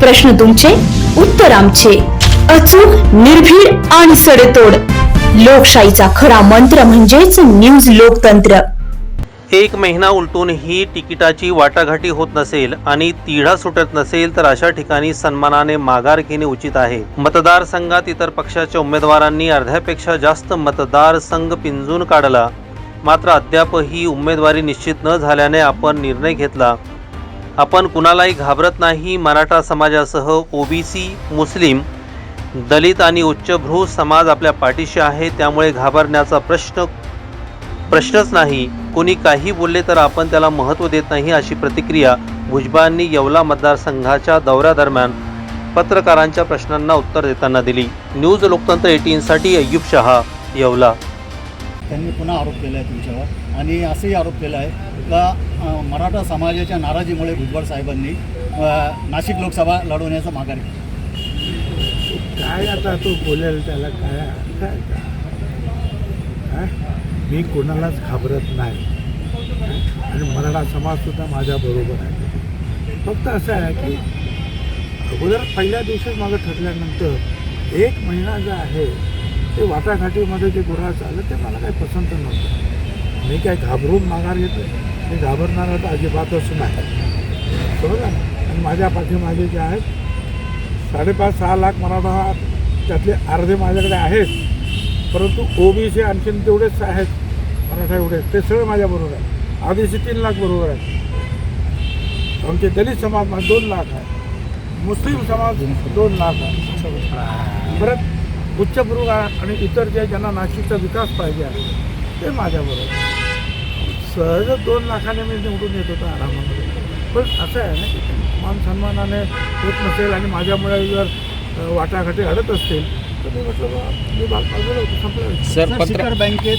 प्रश्न तुमचे उत्तर आमचे. अचूक निर्भीड आणि सडेतोड. लोकशाहीचा खरा मंत्र म्हणजेच न्यूज लोकतंत्र. एक महिना उलटून ही तिकिटाची वाटाघाटी होत नसेल आणि तिढा सुटत नसेल तर अशा ठिकाणी सन्मानाने माघार घेणे उचित आहे. मतदारसंघात इतर पक्षाच्या उमेदवारांनी अर्ध्यापेक्षा जास्त मतदारसंघ पिंजून काढला. मात्र अद्याप ही उमेदवारी निश्चित न झाल्याने आपण निर्णय घेतला. आपण कुणालाही घाबरत नाही. मराठा समाजासह ओबीसी मुस्लिम दलित आणि उच्चभ्रू समाज आपल्या पाठीशी आहे. त्यामुळे घाबरण्याचा प्रश्न प्रश्नच नाही. कोणी काही बोलले तर आपण त्याला महत्त्व देत नाही अशी प्रतिक्रिया भुजबळांनी येवला मतदारसंघाच्या दौऱ्यादरम्यान पत्रकारांच्या प्रश्नांना उत्तर देताना दिली. न्यूज लोकतंत्र एटीनसाठी अय्यूब शहा येवला. त्यांनी पुन्हा आरोप केला आहे तुमच्यावर. आणि असंही आरोप केला आहे का मराठा समाजाच्या नाराजीमुळे भुजबळ साहेबांनी नाशिक लोकसभा लढवण्याचा माघार घेतलं. काय आता तो बोलेल त्याला काय काय मी कोणालाच घाबरत नाही. आणि मराठा समाजसुद्धा माझ्याबरोबर आहे. फक्त असं आहे की अगोदर पहिल्या दिवशीच माझं ठरल्यानंतर एक महिना जो आहे ते वाटाघाटीमध्ये जे गुन्हा चाललं ते मला काही पसंत नव्हतं. मी काय घाबरून माघार घेतो मी घाबरणार आता अजिबातच नाही. बरोबर आणि माझ्या पाठीमागे जे आहेत साडेपाच सहा लाख मराठा त्यातले अर्धे माझ्याकडे आहेत. परंतु ओबीसी आणखीन तेवढेच आहेत मराठा एवढे ते सगळे माझ्याबरोबर आहेत. आदिवासी तीन लाख बरोबर आहेत. आमचे दलित समाज दोन लाख आहे. मुस्लिम समाज दोन लाख आहे. परत उच्चभ्रू आणि इतर जे ज्यांना नाशिकचा विकास पाहिजे आहे ते माझ्याबरोबर आहे. सहज दोन लाखाने मी निवडून येत होतो आरामामध्ये पण असं आहे ना की मान सन्मानाने होत नसेल आणि माझ्यामुळे जर वाटाघाटी घडत असतील तर मी म्हटलं बा मी बाजूला होतो संपलं सर बँकेत